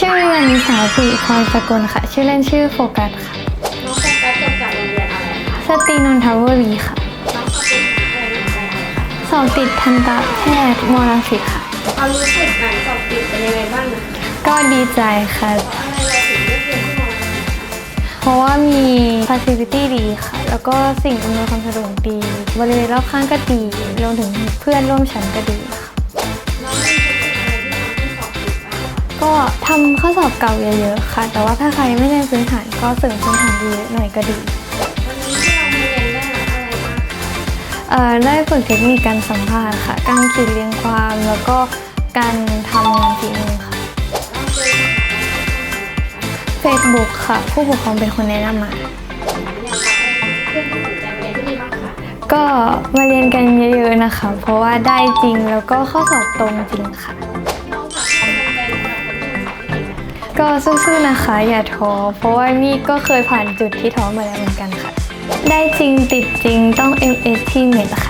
ชื่อเรียนสาวสิริพรสกลค่ะ ชื่อเล่นชื่อโฟกัสค่ะ น้องโฟกัสจบจากโรงเรียนอะไรคะสตรีนนทาวรีค่ะ น้องสอบติดอะไรหนูไปอะไรคะสอบติดทันตแพทย์มรังสิตค่ะความรู้สึกหลังสอบติดเป็นยังไงบ้างนะก็ดีใจค่ะอะไรเราถึงเลือกเรียนที่มอลังสิตเพราะว่ามี facility ดีค่ะ แล้วก็สิ่งอำนวยความสะดวกดี บริเวณรอบข้างก็ดีรวมถึงเพื่อนร่วมชั้นก็ดีค่ะ ทำข้อสอบเก่าเยอะๆค่ะ แต่ว่าถ้าใครไม่ได้พื้นฐานก็เสริมพื้นฐานดีหน่อยก็ดีวันนี้ที่เรามาเรียนได้อะไรบ้างเอ่อได้ฝึกเทคนิคการสัมภาษณ์ค่ะ การเขียนเรียงความแล้วก็การทำงานฝีมือค่ะเราเจอสบันกคะ Facebook ค่ะ ผู้ปกครองเป็นคนแนะนำมา เพื่อนที่สนใจมาเรียนที่นี่บ้างคะก็มาเรียนกันเยอะๆนะคะ เพราะว่าได้จริงแล้วก็ข้อสอบตรงจริงค่ะ ก็สู้ๆนะคะ อย่าท้อเพราะว่านี่ก็เคยผ่านจุดที่ท้อมาแล้วเหมือนกันค่ะ ได้จริงติดจริงต้อง MST เมดค่ะ